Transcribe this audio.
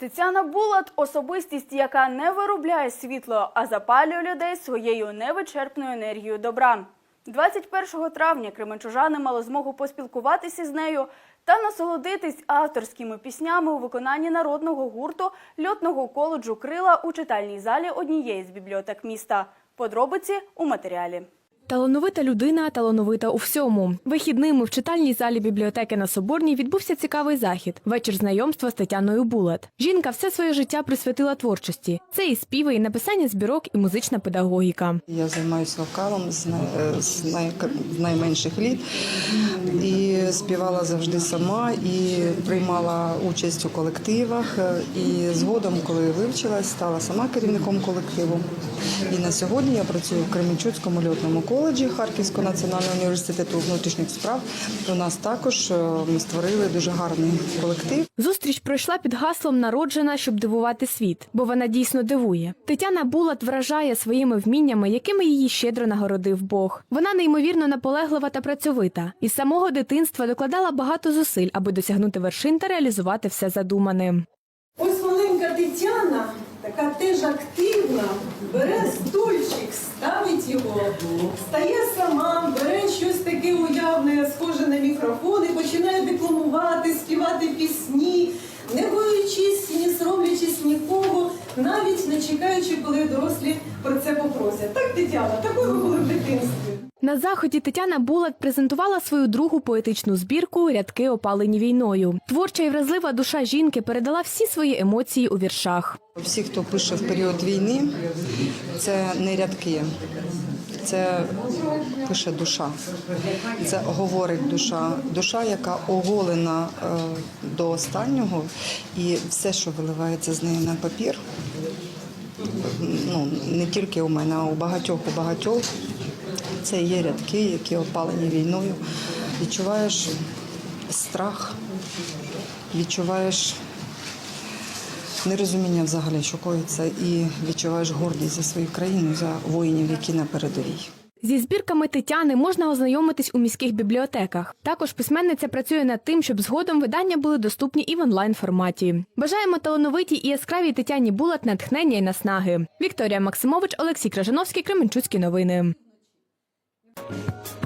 Тетяна Булат особистість, яка не виробляє світло, а запалює людей своєю невичерпною енергією добра. 21 травня кременчужани мали змогу поспілкуватися з нею та насолодитись авторськими піснями у виконанні народного гурту льотного коледжу Крила у читальній залі однієї з бібліотек міста. Подробиці у матеріалі. Талановита людина, талановита у всьому. Вихідними в читальній залі бібліотеки на Соборній відбувся цікавий захід вечір знайомства з Тетяною Булат. Жінка все своє життя присвятила творчості. Це і співи, і написання збірок, і музична педагогіка. Я займаюся вокалом з, най- з най- з найменших літ і співала завжди сама, і приймала участь у колективах. І згодом, коли вивчилась, стала сама керівником колективу. І на сьогодні я працюю в Кременчуцькому льотному коледжі Харківського національного університету внутрішніх справ. У нас також е, ми створили дуже гарний колектив. Зустріч пройшла під гаслом Народжена, щоб дивувати світ, бо вона дійсно дивує. Тетяна Булат вражає своїми вміннями, якими її щедро нагородив Бог. Вона неймовірно наполеглива та працьовита. Із самого дитинства докладала багато зусиль, аби досягнути вершин та реалізувати все задумане. Ось маленька Тетяна, така теж активна, стає сама, бере щось таке уявне, схоже на мікрофон і починає декламувати, співати пісні, не боючись, не соромлячись нікого, навіть не чекаючи, коли дорослі про це попросять. Так, Тетяна, такою ви були в дитинстві. На заході Тетяна Булат презентувала свою другу поетичну збірку Рядки опалені війною. Творча і вразлива душа жінки передала всі свої емоції у віршах. Всі, хто пише в період війни, це не рядки, це пише душа. Це говорить душа, душа, яка оголена е, до останнього, і все, що виливається з неї на папір, ну не тільки у мене, а у багатьох, у багатьох. Це є рядки, які опалені війною. Відчуваєш страх, відчуваєш нерозуміння взагалі, що коїться, і відчуваєш гордість за свою країну, за воїнів, які на передовій. Зі збірками Тетяни можна ознайомитись у міських бібліотеках. Також письменниця працює над тим, щоб згодом видання були доступні і в онлайн форматі. Бажаємо талановитій і яскравій Тетяні Булат натхнення і наснаги. Вікторія Максимович, Олексій Кражановський, Кременчуцькі новини. Thank you.